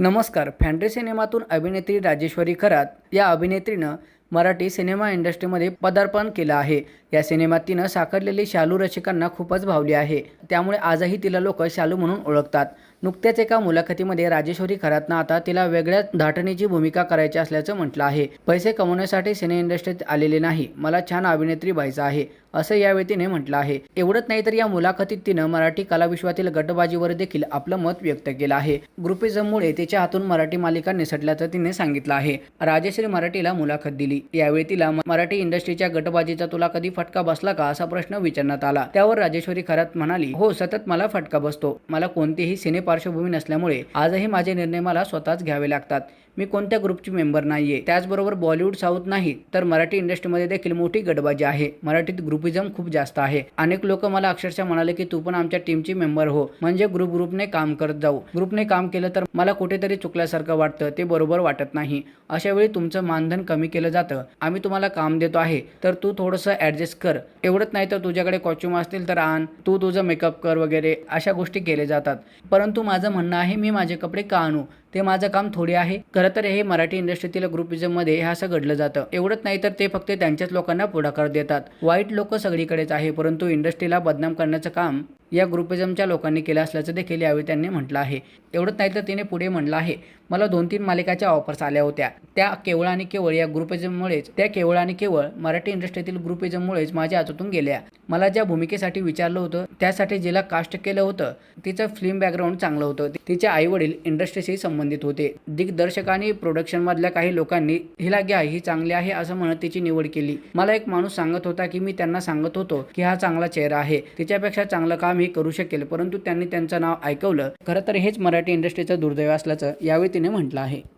नमस्कार फॅन्ड्री सिनेमातून अभिनेत्री राजेश्वरी खरात या अभिनेत्रीनं मराठी सिनेमा इंडस्ट्रीमध्ये पदार्पण केलं आहे. या सिनेमात तिनं साकारलेली शालू रसिकांना खूपच भावली आहे. त्यामुळे आजही तिला लोक शालू म्हणून ओळखतात. नुकत्याच एका मुलाखतीमध्ये राजेश्वरी खरातनं आता तिला वेगळ्या धाटणीची भूमिका करायची असल्याचं म्हटलं आहे. पैसे कमवण्यासाठी सिने इंडस्ट्रीत आलेले नाही. मला छान अभिनेत्री व्हायचं आहे असं यावेळी तिने म्हटलं आहे. एवढंच नाही तर या मुलाखतीत तिनं मराठी कलाविश्वातील गटबाजीवर देखील आपलं मत व्यक्त केलं आहे. ग्रुपिझममुळे तिच्या हातून मराठी मालिका निसटल्याचं तिने सांगितलं आहे. राजेश्री मराठीला मुलाखत दिली. यावेळी तिला मराठी इंडस्ट्रीच्या गटबाजीचा तुला कधी फटका बसला का असा प्रश्न विचारण्यात आला. त्यावर राजेश्वरी खरात म्हणाली हो सतत मला फटका बसतो. मला कोणतीही सिने पार्श्वभूमी नसल्यामुळे आजही माझे निर्णय मला स्वतःच घ्यावे लागतात. मी कोणत्या ग्रुपची मेंबर नाहीये त्याचबरोबर बॉलिवूड साऊथ नाही तर मराठी इंडस्ट्रीमध्ये देखील मोठी गडबाजी आहे. मराठीत ग्रुपिझम खूप जास्त आहे. अनेक लोक मला अक्षरशः म्हणाले की तू पण आमच्या टीमची मेंबर हो. म्हणजे ग्रुप ग्रुपने काम करत जाऊ. ग्रुपने काम केलं तर मला कुठेतरी चुकल्यासारखं वाटतं. ते बरोबर वाटत नाही. अशा वेळी तुमचं मानधन कमी केलं जातं. आम्ही तुम्हाला काम देतो आहे. तर तू थोडंसं ॲडजस्ट कर. एवढंच नाही तर तुझ्याकडे कॉस्ट्युम असतील तर आण. तू तुझं मेकअप कर वगैरे अशा गोष्टी केले जातात. परंतु माझं म्हणणं आहे मी माझे कपडे का आणू? ते माझं काम थोडे आहे. खरं तर हे मराठी इंडस्ट्रीतील ग्रुपिझममध्ये हे असं घडलं जातं. एवढंच नाही तर ते फक्त त्यांच्याच लोकांना पुढाकार देतात. वाईट लोक सगळीकडेच आहे परंतु इंडस्ट्रीला बदनाम करण्याचं काम या ग्रुपिझमच्या लोकांनी केलं असल्याचं देखील यावेळी त्यांनी म्हटलं आहे. एवढंच नाही तर तिने पुढे म्हटलं आहे मला दोन तीन मालिकाच्या ऑफर्स आल्या होत्या. त्या केवळ आणि केवळ या ग्रुपिझममुळेच त्या केवळ आणि केवळ मराठी इंडस्ट्रीतील ग्रुपिझममुळेच माझ्या हातातून गेल्या. मला ज्या भूमिकेसाठी विचारलं होतं त्यासाठी जिला कास्ट केलं होतं तिचं फिल्म बॅकग्राऊंड चांगलं होतं. तिचे आई वडील इंडस्ट्रीशी संबंधित होते. दिग्दर्शक आणि प्रोडक्शन मधल्या काही लोकांनी हिला घ्या ही चांगली आहे असं म्हणत तिची निवड केली. मला एक माणूस सांगत होता की मी त्यांना सांगत होतो की हा चांगला चेहरा आहे. तिच्यापेक्षा चांगलं काम काम करू शकेल परंतु त्यांनी त्यांचं नाव ऐकवलं. खरं तर हेच मराठी इंडस्ट्रीचं दुर्दैव असल्याचं यावेळी तिने म्हटलं आहे.